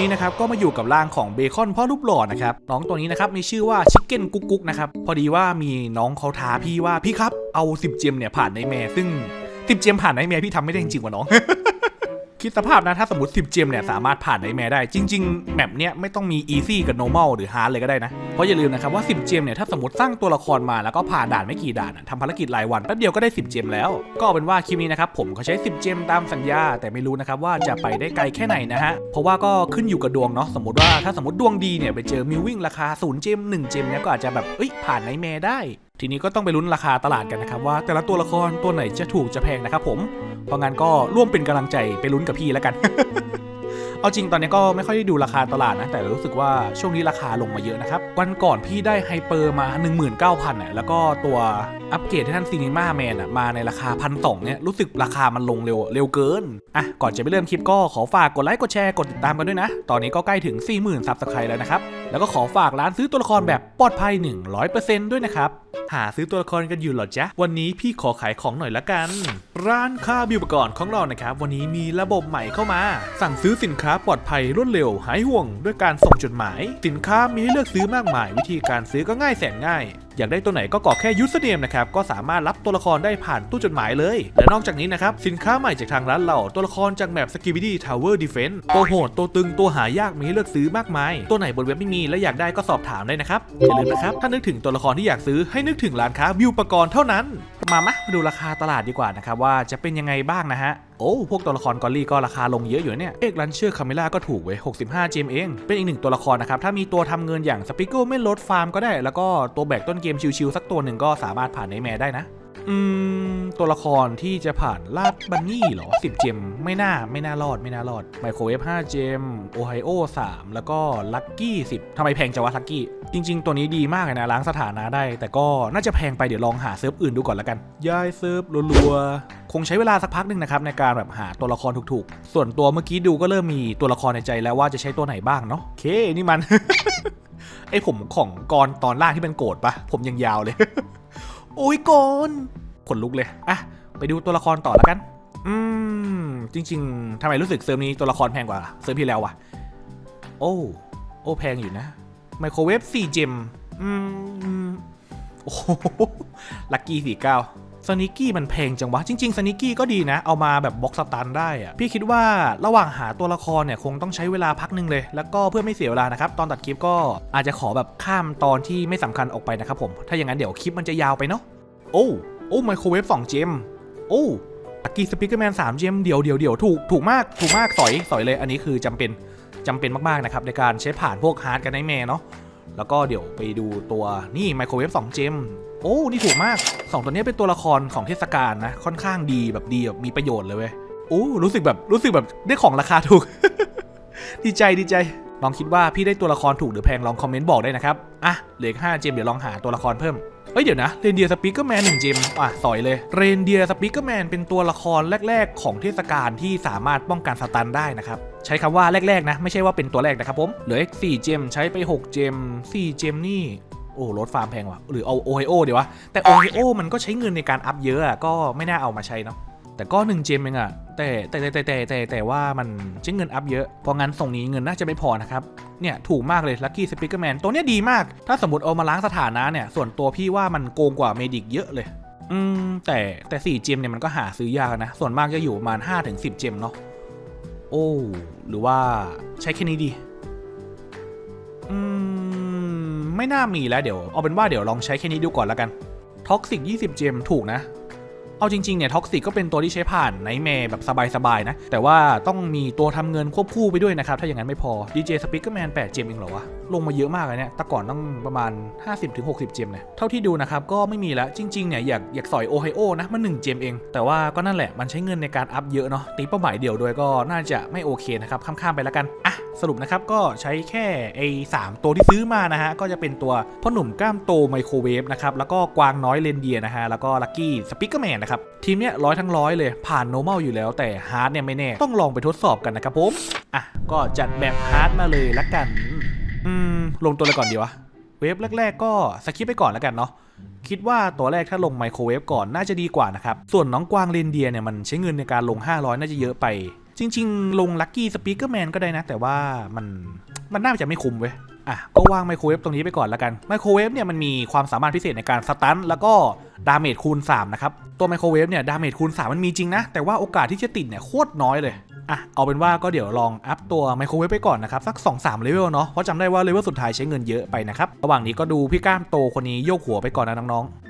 นี้นะครับก็มาอยู่กับร่างของเบคอนพ่อรูปหล่อนะครับน้องตัวนี้นะครับมีชื่อว่าชิคเก้นกุ๊กกุ๊กนะครับพอดีว่ามีน้องเขาท้าพี่ว่าพี่ครับเอา 10 เจมเนี่ยผ่านในแม่ซึ่ง10 เจมผ่านในแม่พี่ทำไม่ได้จริงๆว่ะน้อง คิดสภาพนะ ถ้าสมมติ10เจมเนี่ยสามารถผ่านในแม่ได้ จริง ๆ แมปเนี้ยไม่ต้องมี easy กับ normal หรือ hard เลยก็ได้นะ เพราะอย่าลืมนะครับว่า 10 เจมเนี่ยถ้าสมมติสร้างตัวละครมาแล้วก็ผ่านด่านไม่กี่ด่านทำภารกิจรายวันแป๊บเดียวก็ได้ 10 เจมแล้ว ก็เป็นว่าคลิปนี้นะครับผมก็ใช้ 10 เจมตามสัญญา แต่ไม่รู้นะครับว่าจะไปได้ไกลแค่ไหนนะฮะเพราะว่าก็ขึ้นอยู่กับดวงเนาะสมมติว่าถ้าสมมติดวงดีเนี่ยไปเจอมิววิ่งราคา0เจม1เจมเนี่ยก็อาจจะแบบเอ้ยผ่านในแม่ได้ ทีนี้ก็ต้องไปลุ้นราคาตลาดกันนะครับว่าแต่ละตัวละครตัวไหนจะถูกจะแพงนะครับผม เพราะงั้นก็ร่วมเป็นกำลังใจไปลุ้นกับพี่แล้วกัน เอาจริงตอนนี้ก็ไม่ค่อยได้ดูราคาตลาดนะ แต่รู้สึกว่าช่วงนี้ราคาลงมาเยอะนะครับ วันก่อนพี่ได้ไฮเปอร์มา 19,000น่ะแล้วก็ตัวอัปเกรดที่ท่านซีนีมาแมนอะมาในราคาพันสองเนี่ยรู้สึกราคามันลงเร็วเร็วเกิน อะ ก่อนจะไปเริ่มคลิปก็ขอฝากกดไลค์กดแชร์กดติดตามกันด้วยนะ ตอนนี้ก็ใกล้ถึง 40,000ซับสไครต์แล้วนะครับ แล้วก็ขอฝากร้านซื้อตัวละครแบบปลอดภัย 100%ด้วยนะครับ หาซื้อตัวละครกันอยู่หรอจ๊ะ วันนี้พี่ขอขายของหน่อยละกัน ร้านค้าบิวปกรณ์ของเรานะครับ วันนี้มีระบบใหม่เข้ามา สั่งซื้อสินค้าปลอดภัยรวดเร็วหายห่วง ด้วยการส่งจดหมาย สินค้ามีให้เลือกซื้อมากมาย วิธีการซื้อก็ง่ายแสนง่าย อยากได้ตัวไหนก็กรอกแค่ยูสเนมนะครับก็สามารถรับตัวละครได้ผ่านตู้จดหมายเลย และนอกจากนี้นะครับสินค้าใหม่จากทางร้านเราตัวละครจากแมปสกิบิดี้ทาวเวอร์ดีเฟนต์ตัวโหดตัวตึงตัวหายากมีให้เลือกซื้อมากมาย ตัวไหนบนเว็บไม่มีและอยากได้ก็สอบถามได้นะครับอย่าลืมนะครับถ้านึกถึงตัวละครที่อยากซื้อให้นึกถึงร้านค้าบิวปกรณ์เท่านั้น มามะมาดูราคาตลาดดีกว่านะครับว่าจะเป็นยังไงบ้างนะฮะ โอ้พวกตัวละครกอลลี่ก็ราคาลงเยอะอยู่เนี่ยเอกลันเชื่อคาเมล่าก็ถูกเว้ย65เจมเอง เป็นอีกหนึ่งตัวละครนะครับ ถ้ามีตัวทำเงินอย่างสปิโก้ไม่ลดฟาร์มก็ได้ แล้วก็ตัวแบกต้นเกมชิวๆสักตัวหนึ่งก็สามารถผ่านในแมร์ได้นะ อืมตัวละครที่จะผ่านลาดบันนี่เหรอ 10 เจมไม่น่าไม่น่ารอดไม่น่ารอดไมโครเวฟ5 เจมโอไฮโอ3 แล้วก็ลัคกี้10ทำไมแพงจังวะลัคกี้ จริง ๆ ตัวนี้ดีมากเลยนะล้างสถานะได้ แต่ก็น่าจะแพงไปเดี๋ยวลองหาเซิร์ฟอื่นดูก่อนละกันย้ายเซิร์ฟรัวๆคงใช้เวลาสักพักหนึ่งนะครับในการแบบหาตัวละครถูกๆ ส่วนตัวเมื่อกี้ดูก็เริ่มมีตัวละครในใจแล้วว่าจะใช้ตัวไหนบ้างเนาะโอเคนี่มันไอผมของกรตอนล่างที่เป็นโกรธปะผมยังยาวเลย โอ้ยกรขนลุกเลยอะไปดูตัวละครต่อแล้วกัน อืม จริง ๆทำไมรู้สึกเซิร์ฟนี้ตัวละครแพงกว่าเซิร์ฟที่แล้ววะโอ้โอ้แพงอยู่นะไมโครเวฟ4เจมอืมโอ้โหลักกี้สี่เก้า สนิกกี้มันแพงจังวะ จริงๆสนิกกี้ก็ดีนะ เอามาแบบบ็อกสตันได้อะพี่คิดว่าระหว่างหาตัวละครเนี่ยคงต้องใช้เวลาพักหนึ่งเลย แล้วก็เพื่อไม่เสียเวลานะครับ ตอนตัดคลิปก็อาจจะขอแบบข้ามตอนที่ไม่สำคัญออกไปนะครับผม ถ้าอย่างนั้นเดี๋ยวคลิปมันจะยาวไปเนาะ โอ้โอ้ไมโครเวฟ2เจม โอ้ลักกี้สปิเกอร์แมน3เจมเดี๋ยวเดี๋ยวเดี๋ยวถูกถูกมากถูกมากสอยสอยเลย อันนี้คือจำเป็นจำเป็นมากๆนะครับในการใช้ผ่านพวกฮาร์ดกันไนแมเนาะแล้วก็เดี๋ยวไปดูตัวนี่ไมโครเวฟ2เจม โอ้นี่ถูกมาก 2 ตัวนี้เป็นตัวละครของเทศกาลนะ ค่อนข้างดีแบบดีแบบมีประโยชน์เลยเว้ยโอ้รู้สึกแบบรู้สึกแบบได้ของราคาถูก ดีใจดีใจลองคิดว่าพี่ได้ตัวละครถูกหรือแพงลองคอมเมนต์บอกได้นะครับ อะเหลืออก5เจมเดี๋ยวลองหาตัวละครเพิ่ม เอ้ยเดี๋ยวนะเรนเดียสปีกเกอร์แมนหนึ่งเจมอะสอยเลยเรนเดียสปีกเกอร์แมนเป็นตัวละครแรก ๆ ของเทศกาลที่สามารถป้องกันสตันได้นะครับ ใช้คำว่าแรก ๆ นะ ไม่ใช่ว่าเป็นตัวแรกนะครับผม เหลืออีก4เจมใช้ไป6เจม4เจมนี่ โอ้รถฟาร์มแพงว่ะหรือเอาโอไฮโอเดี๋ยววะ แต่โอไฮโอมันก็ใช้เงินในการอัพเยอะอะก็ไม่น่าเอามาใช้เนาะแต่ก็1เจมเองอะแต่แต่แต่แต่แต่แต่แต่ว่ามันใช้เงินอัพเยอะ เพราะงั้นส่งนี้เงินน่าจะไม่พอนะครับ เนี่ยถูกมากเลย Lucky Speaker Man ตัวเนี้ยดีมาก ถ้าสมมติเอามาล้างสถานะเนี่ย ส่วนตัวพี่ว่ามันโกงกว่าเมดิกเยอะเลย อืมแต่แต่4เจมเนี่ยมันก็หาซื้อยากนะ ส่วนมากจะอยู่ประมาณ5ถึง10 เจมเนาะโอ้หรือว่าใช้แค่นี้ดี ไม่น่ามีแล้วเดี๋ยวเอาเป็นว่าเดี๋ยวลองใช้แค่นี้ดูก่อนแล้วกันท็อกซิก20 เจมถูกนะ เอาจริงๆเนี่ยท็อกซิกก็เป็นตัวที่ใช้ผ่านในแมแบบสบายๆนะ แต่ว่าต้องมีตัวทำเงินควบคู่ไปด้วยนะครับ ถ้าอย่างนั้นไม่พอ DJ Speakerman 8เจมเองเหรอวะ ลงมาเยอะมากเลยเนี่ยแต่ก่อนต้องประมาณ 50-60 เจมเนี่ยเท่าที่ดูนะครับก็ไม่มีแล้วจริงๆเนี่ยอยากอยากสอยโอไฮโอนะมัน1เจมเอง แต่ว่าก็นั่นแหละมันใช้เงินในการอัพเยอะเนาะตีเป้าหมายเดียวด้วยก็น่าจะไม่โอเคนะครับข้ามๆไปแล้วกันอะสรุปนะครับก็ใช้แค่ไอ้สามตัวที่ซื้อมานะฮะก็จะเป็นตัวพ่อหนุ่มกล้ามโตไมโครเวฟนะครับแล้วก็กวางน้อยเรนเดียนะฮะแล้วก็ลัคกี้สปิเกอร์แมนนะครับทีมเนี้ยร้อยทั้งร้อยเลยผ่านโน r m a l อยู่แล้วแต่ฮาร์ดเนี่ยไม่แน่ ต้องลองไปทดสอบกันนะครับผม อะ ก็จัดแบบฮาร์ดมาเลยละกัน อืม ลงตัวอะไรก่อนดีวะ เวฟแรก ๆ ก็สคิปไปก่อนแล้วกันเนาะคิดว่าตัวแรกถ้าลงไมโครเวฟก่อนน่าจะดีกว่านะครับ ส่วนน้องกวางเรนเดียเนี่ยมันใช้เงินในการลง 500 น่าจะเยอะไป จริง ๆ ลงลัคกี้สปีกเกอร์แมนก็ได้นะ แต่ว่ามันมันน่าจะไม่คุ้มเว้ย อะก็วางไมโครเวฟตรงนี้ไปก่อนแล้วกันไมโครเวฟเนี่ยมันมีความสามารถพิเศษในการสตันแล้วก็ดาเมจคูณ3นะครับตัวไมโครเวฟเนี่ยดาเมจคูณ3มันมีจริงนะ แต่ว่าโอกาสที่จะติดเนี่ยโคตรน้อยเลยอะเอาเป็นว่าก็เดี๋ยวลองอัพตัวไมโครเวฟไปก่อนนะครับ สัก 2-3 เลเวลเนาะเพราะจำได้ว่าเลเวลสุดท้ายใช้เงินเยอะไปนะครับ ระหว่างนี้ก็ดูพี่ก้ามโตคนนี้โยกหัวไปก่อนนะน้องๆ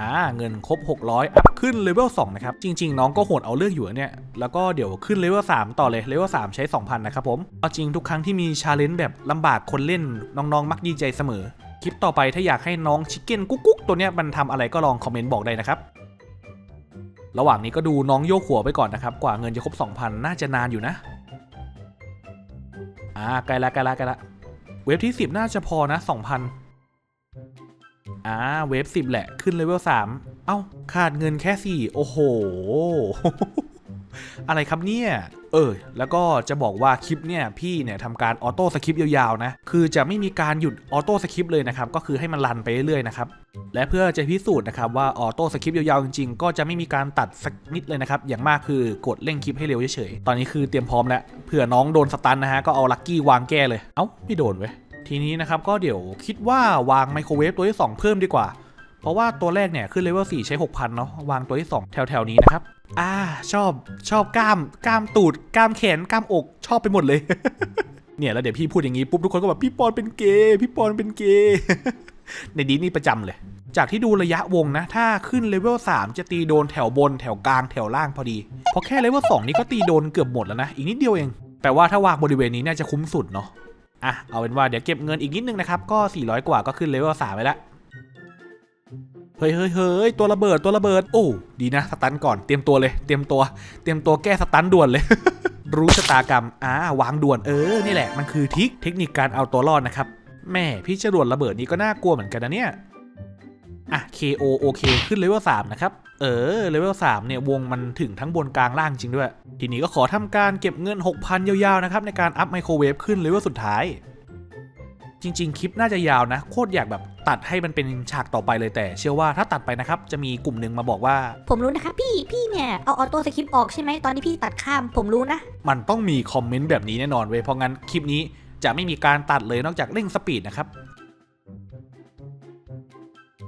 อ่าเงินครบ 600 อัพขึ้นเลเวล2นะครับ จริง ๆ น้องก็โหดเอาเรื่องอยู่เนี่ย แล้วก็เดี๋ยวขึ้นเลเวล3ต่อเลย เลเวล3ใช้ 2,000 นะครับผมเอาจริงทุกครั้งที่มีชาเลนจ์แบบลำบากคนเล่นน้องๆ มักดีใจเสมอ คลิปต่อไปถ้าอยากให้น้องชิคเก้นกุ๊กกุ๊กตัวเนี้ยมันทำอะไรก็ลองคอมเมนต์บอกได้นะครับระหว่างนี้ก็ดูน้องโยกหัวไปก่อนนะครับ กว่าเงินจะครบ 2,000 น่าจะนานอยู่นะ อ่าใกล้ละใกล้ละใกล้ละ เว็บที่ 10 น่าจะพอนะ 2,000 อ่าเวฟสิบแหละขึ้นเลเวลสามเอ้า ขาดเงินแค่สี่โอ้โห อะไรครับเนี่ย เออ แล้วก็จะบอกว่าคลิปเนี่ย พี่เนี่ยทำการออโต้สคริปต์ยาวๆนะ คือจะไม่มีการหยุดออโต้สคริปต์เลยนะครับ ก็คือให้มันรันไปเรื่อยๆนะครับ และเพื่อจะพิสูจน์นะครับว่าออโต้สคริปต์ยาวๆจริงๆ ก็จะไม่มีการตัดสักนิดเลยนะครับ อย่างมากคือกดเร่งคลิปให้เร็วเฉยๆ ตอนนี้คือเตรียมพร้อมแล้ว เผื่อน้องโดนสตันนะฮะ ก็เอาลัคกี้วางแก้เลย เอ้า ไม่โดนเว้ย ทีนี้นะครับก็เดี๋ยวคิดว่าวางไมโครเวฟตัวที่ 2 เพิ่มดีกว่า เพราะว่าตัวแรกเนี่ยขึ้นเลเวล4ใช้ 6,000 เนาะวางตัวที่ 2 แถวๆนี้นะครับ อ่าชอบชอบกล้ามกล้ามตูดกล้ามแขนกล้ามอกชอบไปหมดเลย เนี่ยแล้วเดี๋ยวพี่พูดอย่างนี้ปุ๊บทุกคนก็แบบพี่ปอนเป็นเกย์พี่ปอนเป็นเกย์ในดีนี่ประจำเลย จากที่ดูระยะวงนะ ถ้าขึ้นเลเวล3จะตีโดนแถวบนแถวกลางแถวล่างพอดี เพราะแค่เลเวล2นี่ก็ตีโดนเกือบหมดแล้วนะ อีกนิดเดียวเอง แปลว่าถ้าวางบริเวณนี้น่าจะคุ้มสุดเนาะ อะเอาเป็นว่าเดี๋ยวเก็บเงินอีกนิดนึงนะครับก็ 400 กว่าก็ขึ้นเลเวล3ไปแล้วเฮ้ยเฮ้ยเฮ้ยตัวระเบิดตัวระเบิดโอ้ดีนะสตันก่อนเตรียมตัวเลย เตรียมตัว เตรียมตัวแก้สตันด่วนเลย รู้ชะตากรรมอ่าวางด่วนเออนี่แหละมันคือทิคเทคนิคการเอาตัวรอดนะครับแม่พี่จรวดระเบิดนี้ก็น่ากลัวเหมือนกันนะเนี่ย อะ KO โอเคขึ้นเลเวล3นะครับ เออเลเวล3เนี่ย วงมันถึงทั้งบนกลางล่างจริงด้วย ทีนี้ก็ขอทำการเก็บเงิน 6,000 ยาวๆ นะครับ ในการอัพไมโครเวฟขึ้นเลเวลสุดท้าย จริง ๆ คลิปน่าจะยาวนะ โคตรอยากแบบตัดให้มันเป็นฉากต่อไปเลยแต่ เชื่อว่าถ้าตัดไปนะครับ จะมีกลุ่มหนึ่งมาบอกว่า ผมรู้นะครับพี่พี่เนี่ยเอาออโต้สคริปต์ออกใช่ไหมตอนที่พี่ตัดข้ามผมรู้นะ มันต้องมีคอมเมนต์แบบนี้แน่นอนเว้ยเพราะงั้นคลิปนี้จะไม่มีการตัดเลยนอกจากเร่งสปีดนะครับ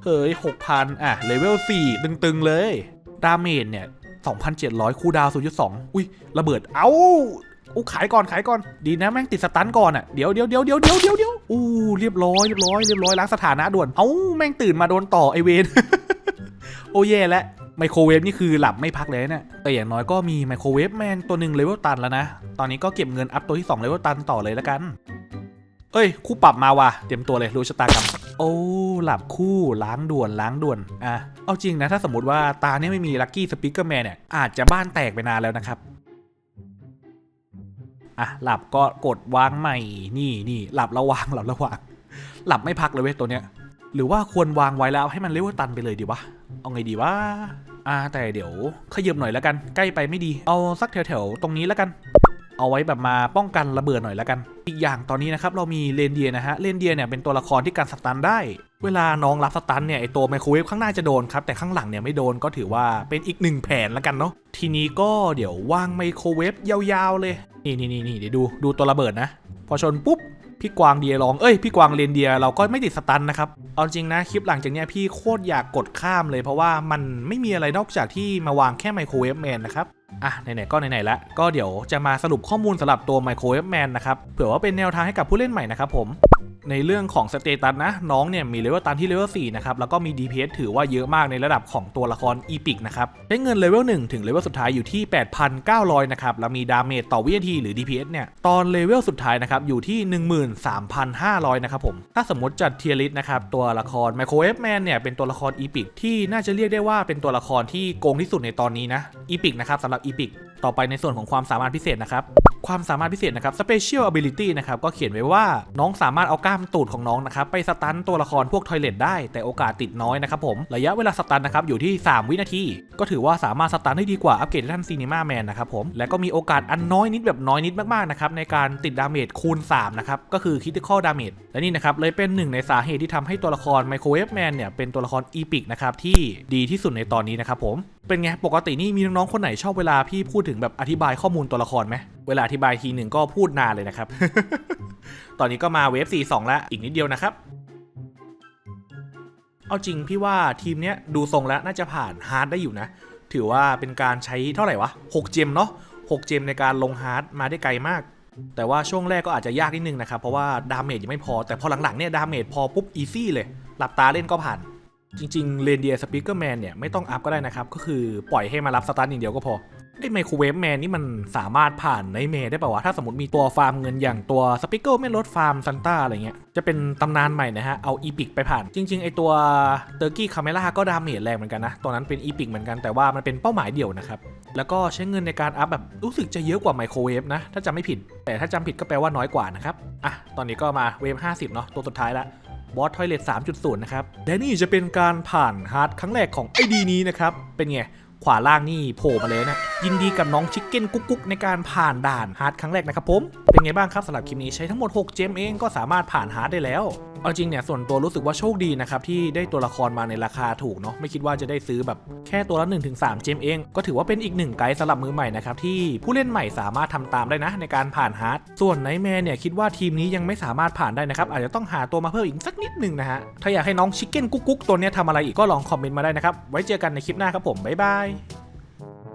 เฮ้ย6,000อะเลเวล4ตึงๆเลย ดาเมจเนี่ย 2,700 คูดาวน์0.2 อุ้ย ระเบิด เอ้าอู้ขายก่อนขายก่อน ดีนะแม่งติดสตันก่อนอะ เดี๋ยวเดี๋ยวเดี๋ยวเดี๋ยวเดี๋ยวเดี๋ยวเดี๋ยวอู้เรียบร้อยเรียบร้อยเรียบร้อยล้างสถานะด่วน เอ้าแม่งตื่นมาโดนต่อไอเวนโอ้แย่แล้วไมโครเวฟนี่คือหลับไม่พักเลยนะเนี่ยแต่อย่างน้อยก็มีไมโครเวฟแมนตัวหนึ่งเลเวลตันแล้วนะ ตอนนี้ก็เก็บเงินอัพตัวที่2เลเวลตันต่อเลยแล้วกัน เอ้ยคู่ปรับมาว่ะเตรียมตัวเลยรู้ชะตากรรม อ้หลับคู่ล้างด่วนล้างด่วนอะเอาจริงนะถ้าสมมติว่าตาเนี่ยไม่มีลัคกี้สปิเกอร์แมนเนี่ยอาจจะบ้านแตกไปนานแล้วนะครับอะหลับก็กดวางใหม่นี่นี่หลับระวางหลับระวาง หลับไม่พักเลยเว้ยตัวเนี้ย หรือว่าควรวางไว้แล้วให้มันเลเวลตันไปเลยดีวะเอาไงดีวะอ่าแต่เดี๋ยวขยับหน่อยแล้วกัน ใกล้ไปไม่ดี เอาสักแถวๆตรงนี้แล้วกัน เอาไว้แบบมาป้องกันระเบิดหน่อยแล้วกัน อีกอย่างตอนนี้นะครับเรามีเลนเดียนะฮะเลนเดียเนี่ยเป็นตัวละครที่การสตันได้ เวลาน้องรับสตันเนี่ยไอตัวไมโครเวฟข้างหน้าจะโดนครับแต่ข้างหลังเนี่ยไม่โดนก็ถือว่าเป็นอีกหนึ่งแผนแล้วกันเนาะทีนี้ก็เดี๋ยววางไมโครเวฟยาวๆเลยนี่นี่นี่นี่เดี๋ยวดูดูตัวระเบิดนะ พอชนปุ๊บพี่กวางเดียร้อง เอ้ย พี่กวางเรนเดียเราก็ไม่ติดสตันนะครับ เอาจริงนะ คลิปหลังจากเนี้ยพี่โคตรอยากกดข้ามเลยเพราะว่ามันไม่มีอะไรนอกจากที่มาวางแค่ไมโครเวฟแมนนะครับ อะไหนๆก็ไหนๆแล้วก็เดี๋ยวจะมาสรุปข้อมูลสำหรับตัวไมโครเวฟแมนนะครับเผื่อว่าเป็นแนวทางให้กับผู้เล่นใหม่นะครับผมในเรื่องของสเตตัสนะ น้องเนี่ยมีเลเวลตันที่เลเวล4นะครับ แล้วก็มี DPS ถือว่าเยอะมากในระดับของตัวละครอีพิกนะครับใช้เงินเลเวล1ถึงเลเวลสุดท้ายอยู่ที่ 8,900 นะครับ แล้วมีดาเมจต่อวินาทีหรือ DPS เนี่ย ตอนเลเวลสุดท้ายนะครับ อยู่ที่ 13,500 นะครับผม ถ้าสมมติจัดเทียริสนะครับ ตัวละครไมโครเวฟแมนเนี่ยเป็นตัวละครอีพิกที่น่าจะเรียกได้ว่าเป็นตัวละครที่โกงที่สุดในตอนนี้นะอีพิกนะครับสำหรับอีพิกต่อไปในส่วนของความสามารถพิเศษนะครับ ความสามารถพิเศษนะครับ Special Ability นะครับก็เขียนไว้ว่าน้องสามารถเอากล้ามตูดของน้องนะครับไปสตันตัวละครพวกทอยเลตได้แต่โอกาสติดน้อยนะครับผมระยะเวลาสตันนะครับอยู่ที่ 3 วินาที ก็ถือว่าสามารถสตันได้ดีกว่าอัปเกรดท่านซีนีมาแมนนะครับผมและก็มีโอกาสอันน้อยนิดแบบน้อยนิดมากๆนะครับในการติดดาเมจคูณ3นะครับก็คือ Critical Damage และนี่นะครับเลยเป็นหนึ่งในสาเหตุที่ทำให้ตัวละคร Microwave Man เนี่ยเป็นตัวละครอีพิกนะครับที่ดีที่สุดในตอนนี้นะครับผมเป็นไงปกตินี่มีน้องๆคนไหนชอบเวลาพี่พูดถึงถึงแบบอธิบายข้อมูลตัวละครไหม เวลาอธิบายทีหนึ่งก็พูดนานเลยนะครับ ตอนนี้ก็มาเวฟ 42 แล้ว อีกนิดเดียวนะครับ เอาจริงพี่ว่าทีมเนี้ยดูทรงแล้วน่าจะผ่านฮาร์ดได้อยู่นะ ถือว่าเป็นการใช้เท่าไหร่วะ 6 เจมเนาะ 6 เจมในการลงฮาร์ดมาได้ไกลมาก แต่ว่าช่วงแรกก็อาจจะยากนิดนึงนะครับ เพราะว่าดาเมจยังไม่พอ แต่พอหลังๆเนี่ยดาเมจพอปุ๊บอีซี่เลย หลับตาเล่นก็ผ่าน จริงๆเรนเดียสปีกเกอร์แมนเนี่ยไม่ต้องอัพก็ได้นะครับ ก็คือปล่อยให้มารับสตาร์ทอย่างเดียวก็พอ ไอ้ไมโครเวฟแมนนี่มันสามารถผ่านในเมได้ป่าวะ ถ้าสมมติมีตัวฟาร์มเงินอย่างตัวสปิเกอร์ไม่ลดฟาร์มซันต้าอะไรเงี้ย จะเป็นตำนานใหม่นะฮะ เอาอีพิกไปผ่าน จริง ๆ ไอตัวเตอร์กี้คาเมล่าก็ดาเมจแรงเหมือนกันนะตอนนั้นเป็นอีพิกเหมือนกันแต่ว่ามันเป็นเป้าหมายเดี่ยวนะครับ แล้วก็ใช้เงินในการอัพแบบรู้สึกจะเยอะกว่าไมโครเวฟนะ ถ้าจำไม่ผิด แต่ถ้าจำผิดก็แปลว่าน้อยกว่านะครับอะตอนนี้ก็มาเวฟ50เนาะตัวสุดท้ายละบอสทอยเลท3.0 นะครับ และนี่จะเป็นการผ่านฮาร์ดครั้งแรกของไอดีนี้นะครับ เป็นไง ขวาล่างนี่โผล่มาเลยนะ ยินดีกับน้องชิคเก้นกุ๊กกุ๊กในการผ่านด่านฮาร์ดครั้งแรกนะครับผม เป็นไงบ้างครับสำหรับคลิปนี้ใช้ทั้งหมด 6 เจมเองก็สามารถผ่านฮาร์ดได้แล้วเอาจริงเนี่ยส่วนตัวรู้สึกว่าโชคดีนะครับที่ได้ตัวละครมาในราคาถูกเนาะไม่คิดว่าจะได้ซื้อแบบแค่ตัวละ 1-3 เจมเอง ก็ถือว่าเป็นอีกหนึ่งไกด์สำหรับมือใหม่นะครับที่ผู้เล่นใหม่สามารถทำตามได้นะ ในการผ่านฮาร์ดส่วนไนแมร์เนี่ยคิดว่าทีมนี้ยังไม่สามารถผ่านได้นะครับอาจจะต้องหาตัวมาเพิ่มอีกสักนิดหนึ่งนะฮะถ้าอยากให้น้องชิคเก้นกุ๊กกุ๊กตัวเนี้ยทำอะไรอีกก็ลองคอมเมนต์มาได้นะครับไว้เจอกันในคลิปหน้าครับผมบ๊ายบาย Bye.